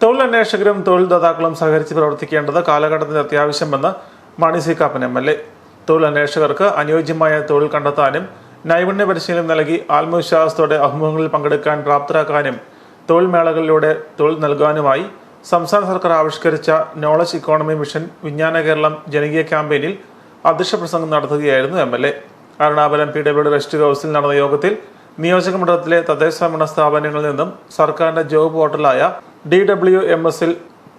തൊഴിലന്വേഷകരും തൊഴിൽദാതാക്കളും സഹകരിച്ച് പ്രവർത്തിക്കേണ്ടത് കാലഘട്ടത്തിന്റെ അത്യാവശ്യമെന്ന് Mani C Kappan M L A. തൊഴിലന്വേഷകർക്ക് അനുയോജ്യമായ തൊഴിൽ കണ്ടെത്താനും നൈപുണ്യ പരിശീലനം നൽകി ആത്മവിശ്വാസത്തോടെ അഭിമുഖങ്ങളിൽ പങ്കെടുക്കാൻ പ്രാപ്തരാക്കാനും തൊഴിൽ മേളകളിലൂടെ തൊഴിൽ നൽകാനുമായി സംസ്ഥാന സർക്കാർ ആവിഷ്കരിച്ച നോളജ് ഇക്കോണമി മിഷൻ വിജ്ഞാന കേരളം ജനകീയ ക്യാമ്പയിനിൽ അധ്യക്ഷ പ്രസംഗം നടത്തുകയായിരുന്നു M L A. Ernakulam P W rest ഹൗസിൽ നടന്ന യോഗത്തിൽ നിയോജക മണ്ഡലത്തിലെ തദ്ദേശ സ്ഥാപനങ്ങളിൽ നിന്നും സർക്കാരിന്റെ ജോബ് പോർട്ടലായ ഡി ഡബ്ല്യു എം എസിൽ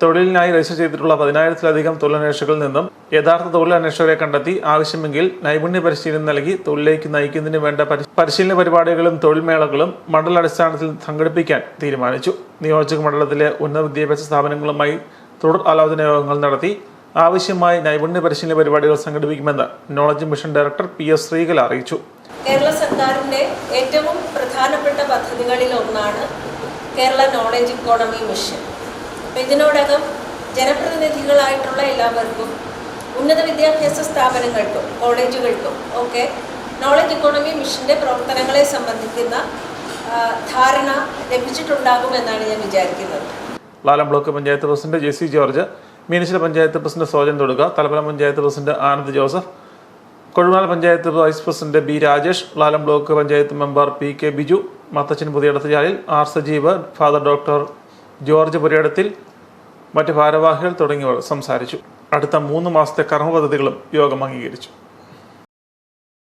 തൊഴിലിനായി രജിസ്റ്റർ ചെയ്തിട്ടുള്ള പതിനായിരത്തിലധികം തൊഴിലന്വേഷകരിൽ നിന്നും യഥാർത്ഥ തൊഴിലന്വേഷകരെ കണ്ടെത്തി ആവശ്യമെങ്കിൽ നൈപുണ്യ പരിശീലനം നൽകി തൊഴിലേക്ക് നയിക്കുന്നതിന് വേണ്ട പരിശീലന പരിപാടികളും തൊഴിൽമേളകളും മണ്ഡലാടിസ്ഥാനത്തിൽ സംഘടിപ്പിക്കാൻ തീരുമാനിച്ചു. നിയോജക മണ്ഡലത്തിലെ ഉന്നത വിദ്യാഭ്യാസ സ്ഥാപനങ്ങളുമായി തുടർ ആലോചന യോഗങ്ങൾ നടത്തി ആവശ്യമായ നൈപുണ്യ പരിശീലന പരിപാടികൾ സംഘടിപ്പിക്കുമെന്ന് knowledge mission director P S Sreekala അറിയിച്ചു. കേരള സർക്കാരിന്റെ ഏറ്റവും പ്രധാനപ്പെട്ട പദ്ധതികളിൽ ഒന്നാണ് കേരള നോളജ് ഇക്കോണമി മിഷൻ അപ്പോൾ ഇതിനോടകം ജനപ്രതിനിധികളായിട്ടുള്ള എല്ലാവർക്കും ഉന്നത വിദ്യാഭ്യാസ സ്ഥാപനങ്ങൾക്കും കോളേജുകൾക്കും ഒക്കെ നോളജ് ഇക്കോണമി മിഷന്റെ പ്രവർത്തനങ്ങളെ സംബന്ധിക്കുന്ന ധാരണ ലഭിച്ചിട്ടുണ്ടാകുമെന്നാണ് ഞാൻ വിചാരിക്കുന്നത്. Lalam block panchayat president J C George Meenachil panchayat president Sojan Thoduka Thalappalam panchayat president Anand Joseph Kozhumala panchayat vice president B Rajesh Lalam block panchayat member P K Biju Mathachan Puthiyidathuchalil R Sajeev father doctor George Purayidathil മറ്റ് ഭാരവാഹികൾ തുടങ്ങിയവർ സംസാരിച്ചു. അടുത്ത മൂന്ന് മാസത്തെ കർമ്മ പദ്ധതികളും യോഗം അംഗീകരിച്ചു.